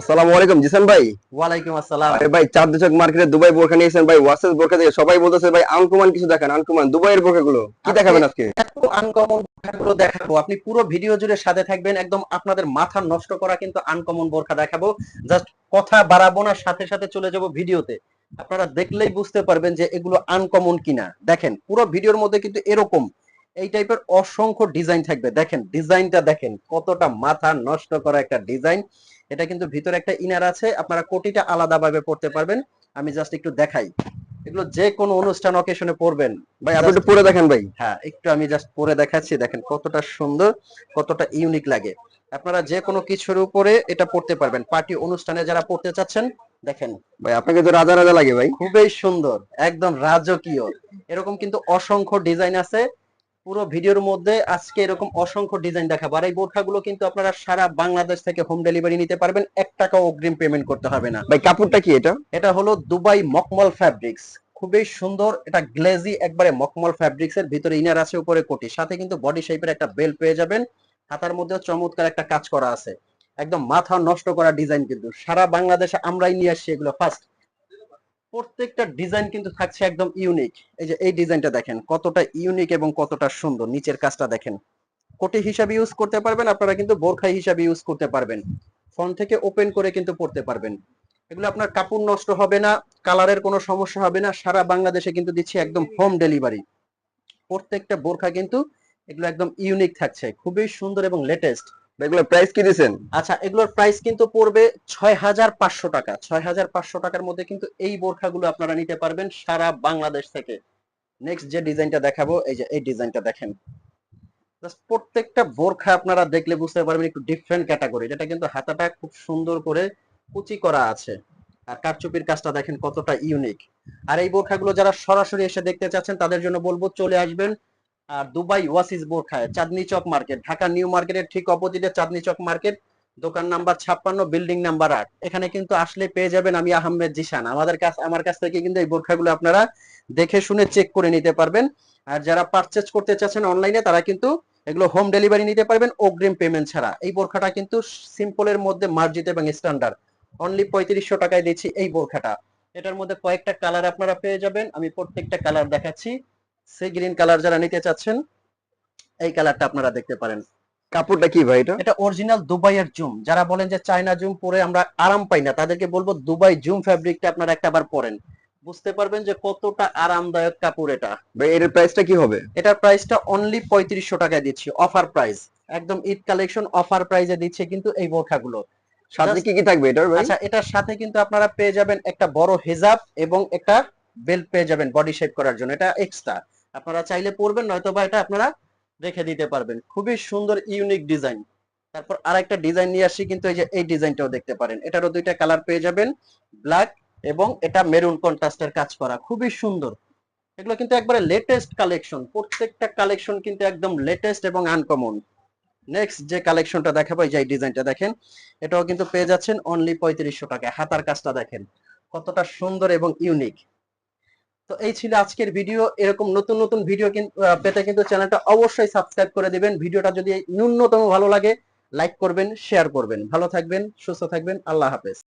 আসসালামু আলাইকুম জিসান ভাই। ওয়ালাইকুম আসসালাম। আরে ভাই চাঁদ দশক মার্কেটে দুবাই বোরখা নিয়েছেন ভাই ওয়াসেস বোরখা থেকে সবাই বলতেছে ভাই আনকুমান কিছু দেখান আনকুমান দুবাইয়ের বোরখা গুলো কি দেখাবেন আজকে? এত আনকমন বোরখাগুলো দেখাবো আপনি পুরো ভিডিও জুড়ে সাথে থাকবেন একদম আপনাদের মাথা নষ্ট করা কিন্তু আনকমন বোরখা দেখাবো জাস্ট কথা বাড়াবো না সাথে সাথে চলে যাব ভিডিওতে। আপনারা দেখলেই বুঝতে পারবেন যে এগুলো আনকমন কিনা। দেখেন পুরো ভিডিওর মধ্যে কিন্তু এরকম এই টাইপের অসংখ্য ডিজাইন থাকবে। দেখেন ডিজাইনটা দেখেন কতটা মাথা নষ্ট করা একটা ডিজাইন। এটা কিন্তু ভিতরে একটা ইনার আছে আপনারা কোটিটা আলাদাভাবে পড়তে পারবেন। আমি জাস্ট একটু দেখাই। এগুলো যে কোনো অনুষ্ঠান অকেশনে পড়বেন। ভাই আপনি একটু পরে দেখেন ভাই। হ্যাঁ একটু আমি জাস্ট পরে দেখাচ্ছি দেখেন কতটা সুন্দর কতটা ইউনিক লাগে। আপনারা যে কোনো কিছুর উপরে এটা পড়তে পারবেন। পার্টি অনুষ্ঠানে যারা পড়তে চাচ্ছেন দেখেন। ভাই আপনাকে তো রাজা রাজা লাগে ভাই। খুবই সুন্দর একদম রাজকীয়। এরকম কিন্তু অসংখ্য ডিজাইন আছে। পুরো ভিডিওর মধ্যে আজকে এরকম অসংখ্য ডিজাইন দেখাবো। আর এই বোরখাগুলো কিন্তু আপনারা সারা বাংলাদেশ থেকে হোম ডেলিভারি নিতে পারবেন। এক টাকাও অগ্রিম পেমেন্ট করতে হবে না। ভাই কাপড়টা কি এটা? এটা হলো দুবাই মকমল ফ্যাব্রিক্স খুবই সুন্দর এটা গ্লেজি একবারে মকমল ফ্যাব্রিক্স এর। ভিতরে ইনার আছে উপরে কোটি। সাথে কিন্তু বডি শেপের একটা বেল পেয়ে যাবেন। হাতার মধ্যে চমৎকার একটা কাজ করা আছে। একদম মাথা নষ্ট করা ডিজাইন কিন্তু। সারা বাংলাদেশে আমরাই নিয়ে আসছি এগুলো ফার্স্ট প্রত্যেকটা ডিজাইন কিন্তু থাকছে একদম ইউনিক এই যে এই ডিজাইনটা দেখেন, কতটা ইউনিক এবং কতটা সুন্দর। নিচের কাজটা দেখেন। কোটি হিসাবে ইউজ করতে পারবেন, আপনারা কিন্তু বোরখা হিসাবে ইউজ করতে পারবেন। ফোন থেকে ওপেন করে কিন্তু পড়তে পারবেন। এগুলো আপনার কাপড় নষ্ট হবে না কালারের কোনো সমস্যা হবে না, সারা বাংলাদেশে কিন্তু দিচ্ছি একদম হোম ডেলিভারি প্রত্যেকটা বোরখা কিন্তু এগুলো একদম ইউনিক থাকছে। খুবই সুন্দর এবং লেটেস্ট ভাই এগুলো প্রাইস কি দিছেন? আচ্ছা এগুলোর প্রাইস কিন্তু পড়বে ছয় হাজার পাঁচশো টাকা। ছয় হাজার পাঁচশো টাকার মধ্যে কিন্তু এই বোরখাগুলো আপনারা নিতে পারবেন সারা বাংলাদেশ থেকে। নেক্সট যে ডিজাইনটা দেখাবো, এই যে, এই ডিজাইনটা দেখেন। প্রত্যেকটা বোরখা আপনারা দেখলে বুঝতে পারবেন একটু ডিফারেন্ট ক্যাটাগরি এটা কিন্তু হাতাটা খুব সুন্দর করে কুচি করা আছে। আর কারচুপির কাজটা দেখেন কতটা ইউনিক আর এই বোরখাগুলো যারা সরাসরি এসে দেখতে চাচ্ছেন, তাদের জন্য বলব চলে আসবেন আর দুবাই ওয়াসিস বোরখায় চাঁদনি চক মার্কেট, ঢাকা নিউ মার্কেটের ঠিক অপোজিটে চাঁদনি চক মার্কেট, দোকান নাম্বার ছাপ্পান্ন, বিল্ডিং নাম্বার আট। এখানে কিন্তু আসলে পেয়ে যাবেন আমি আহমেদ জিশান। আমাদের কাছ, আমার কাছ থেকে কিন্তু এই বোরখাগুলো আপনারা দেখে শুনে চেক করে নিতে পারবেন। আর যারা পারচেজ করতে চাচ্ছেন অনলাইনে তারা কিন্তু এগুলো হোম ডেলিভারি নিতে পারবেন, অগ্রিম পেমেন্ট ছাড়া। এই বোরখাটা কিন্তু সিম্পলের মধ্যে মার্জিত এবং স্ট্যান্ডার্ড অনলি পঁয়ত্রিশশো টাকায় দিচ্ছি এই বোরখাটা। এটার মধ্যে কয়েকটা কালার আপনারা পেয়ে যাবেন। আমি প্রত্যেকটা কালার দেখাচ্ছি। সেই গ্রিন কালার যারা নিতে চাচ্ছেন এই কালারটা আপনারা দেখতে পারেন। কাপড়টা কি ভাই এটা? এটা অরিজিনাল দুবাইয়ের জুম যারা বলেন যে চায়না জুম পরে আমরা আরাম পাই না তাদেরকে বলব দুবাই জুম ফ্যাব্রিকটা আপনারা একটাবার পরেন। বুঝতে পারবেন যে কতটা আরামদায়ক কাপড় এটা। ভাই এর প্রাইসটা কি হবে? এটার প্রাইসটা অনলি পঁয়ত্রিশশো টাকায় দিচ্ছি অফার প্রাইস একদম ঈদ কালেকশন অফার প্রাইসে দিচ্ছে কিন্তু এই বোরখাগুলো। সাথে কি কি থাকবে এটার ভাই? আচ্ছা এটার সাথে কিন্তু আপনারা পেয়ে যাবেন একটা বড় হেজাব এবং একটা বেল্ট পেয়ে যাবেন বডি শেপ করার জন্য। এটা এক্সট্রা আপনারা চাইলে পরবেন নয়তো বা এটা আপনারা রেখে দিতে পারবেন। খুবই সুন্দর ইউনিক ডিজাইন তারপর আর একটা ডিজাইন নিয়ে আসি, কিন্তু এই যে এই ডিজাইনটাও দেখতে পারেন। এটারও দুইটা কালার পেয়ে যাবেন ব্ল্যাক এবং এটা মেরুন কন্ট্রাস্টের কাজ করা। খুবই সুন্দর। এগুলো কিন্তু একবারে লেটেস্ট কালেকশন প্রত্যেকটা কালেকশন কিন্তু একদম লেটেস্ট এবং আনকমন নেক্সট যে কালেকশনটা দেখাবো যে ডিজাইনটা দেখেন, এটাও কিন্তু পেয়ে যাচ্ছেন অনলি পঁয়ত্রিশশো টাকা হাতার কাজটা দেখেন, কতটা সুন্দর এবং ইউনিক তো এই ছিল আজকের ভিডিও এরকম নতুন নতুন ভিডিও পেতে কিন্তু চ্যানেলটা অবশ্যই সাবস্ক্রাইব করে দিবেন। ভিডিওটা যদি ন্যূনতম ভালো লাগে লাইক করবেন শেয়ার করবেন। ভালো থাকবেন, সুস্থ থাকবেন। আল্লাহ হাফেজ।